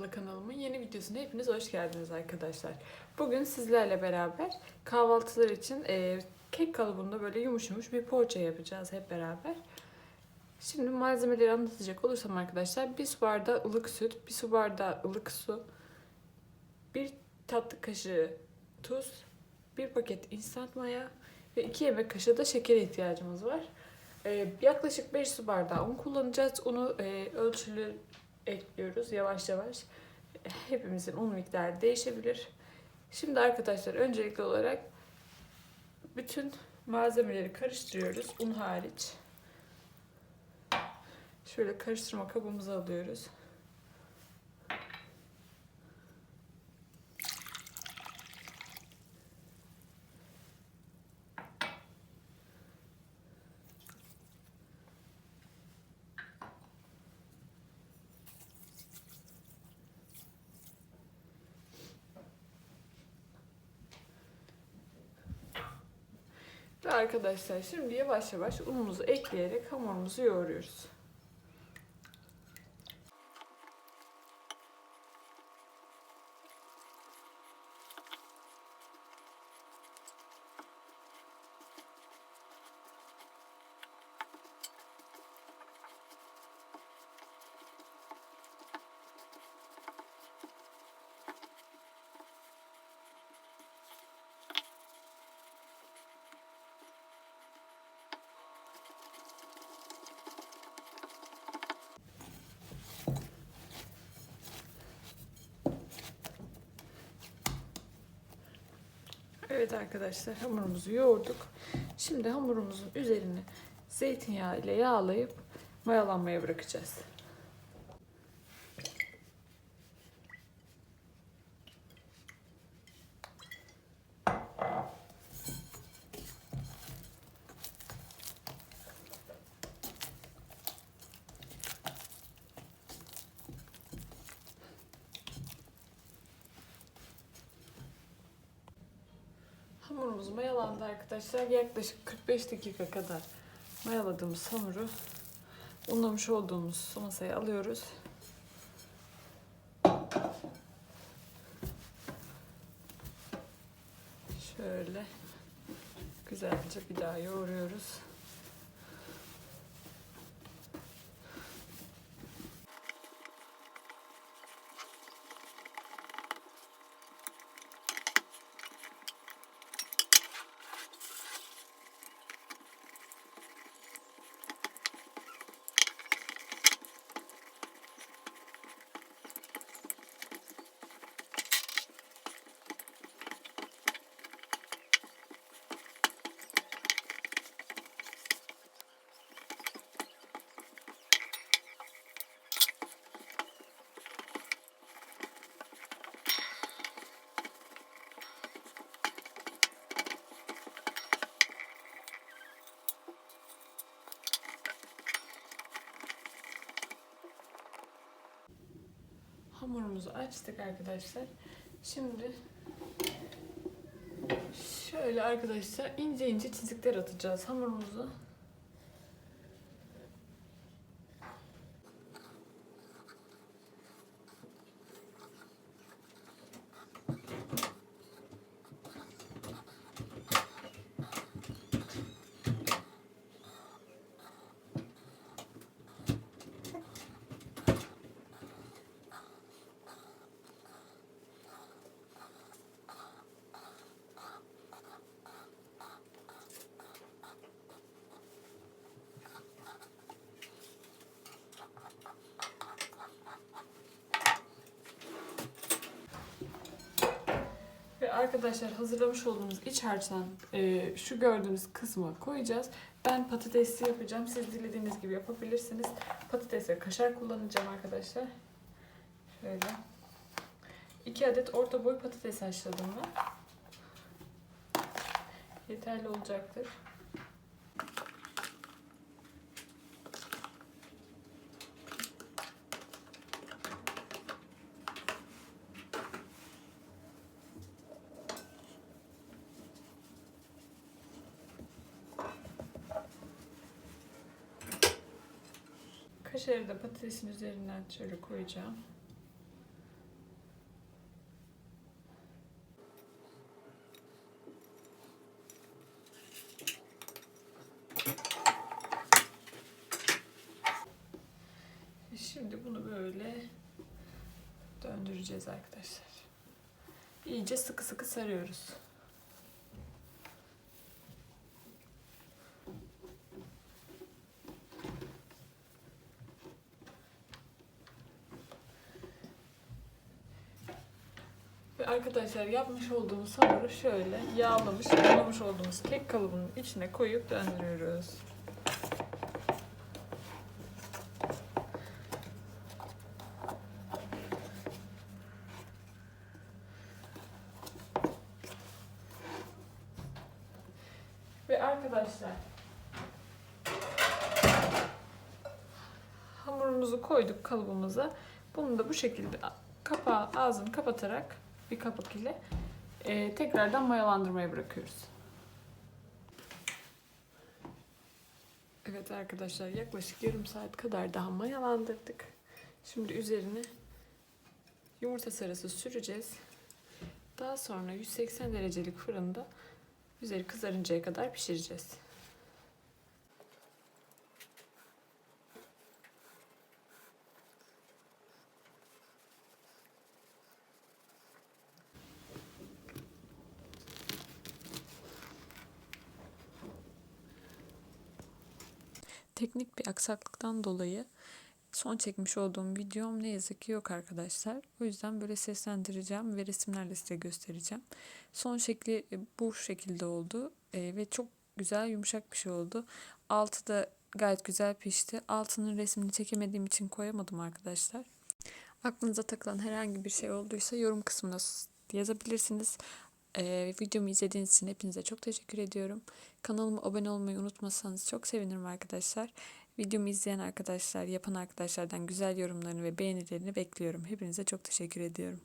Spatula kanalımın yeni videosuna hepiniz hoş geldiniz arkadaşlar. Bugün sizlerle beraber kahvaltılar için e, kek kalıbında böyle yumuş yumuş bir poğaça yapacağız hep beraber. Şimdi malzemeleri anlatacak olursam arkadaşlar bir su bardağı ılık süt, bir su bardağı ılık su, bir tatlı kaşığı tuz, bir paket instant maya ve iki yemek kaşığı da şekere ihtiyacımız var. E, yaklaşık 5 su bardağı un kullanacağız. Unu e, ölçülü ekliyoruz yavaş yavaş. Hepimizin un miktarı değişebilir. Şimdi arkadaşlar öncelikli olarak bütün malzemeleri karıştırıyoruz un hariç. Şöyle karıştırma kabımıza alıyoruz. Ve arkadaşlar şimdi yavaş yavaş unumuzu ekleyerek hamurumuzu yoğuruyoruz. Evet arkadaşlar hamurumuzu yoğurduk. Şimdi hamurumuzun üzerini zeytinyağı ile yağlayıp mayalanmaya bırakacağız. Hamurumuz mayalandı arkadaşlar. Yaklaşık 45 dakika kadar mayaladığımız hamuru unlamış olduğumuz masaya alıyoruz. Şöyle güzelce bir daha yoğuruyoruz. Hamurumuzu açtık arkadaşlar. Şimdi şöyle arkadaşlar ince ince çizikler atacağız hamurumuzu. Arkadaşlar hazırlamış olduğumuz iç harçtan e, şu gördüğünüz kısmı koyacağız. Ben patatesli yapacağım. Siz dilediğiniz gibi yapabilirsiniz. Patates ve kaşar kullanacağım arkadaşlar. Şöyle. 2 adet orta boy patates haşladım ben. Yeterli olacaktır. Kaşarı da patatesin üzerinden şöyle koyacağım. E şimdi bunu böyle döndüreceğiz arkadaşlar. İyice sıkı sıkı sarıyoruz. Arkadaşlar yapmış olduğumuz hamuru şöyle yağlamış, yağlamış olduğumuz kek kalıbının içine koyup döndürüyoruz. Ve arkadaşlar hamurumuzu koyduk kalıbımıza. Bunu da bu şekilde kapağı ağzını kapatarak bir kapak ile e, tekrardan mayalandırmaya bırakıyoruz. Evet arkadaşlar yaklaşık yarım saat kadar daha mayalandırdık. Şimdi üzerine yumurta sarısı süreceğiz. Daha sonra 180 derecelik fırında üzeri kızarıncaya kadar pişireceğiz. Teknik bir aksaklıktan dolayı son çekmiş olduğum videom ne yazık ki yok arkadaşlar. O yüzden böyle seslendireceğim ve resimlerle size göstereceğim. Son şekli e, bu şekilde oldu E, ve çok güzel yumuşak bir şey oldu. Altı da gayet güzel pişti. Altının resmini çekemediğim için koyamadım arkadaşlar. Aklınıza takılan herhangi bir şey olduysa yorum kısmına yazabilirsiniz. Ee, videomu izlediğiniz için hepinize çok teşekkür ediyorum. Kanalıma abone olmayı unutmasanız çok sevinirim arkadaşlar. Videomu izleyen arkadaşlar, yapan arkadaşlardan güzel yorumlarını ve beğenilerini bekliyorum. Hepinize çok teşekkür ediyorum.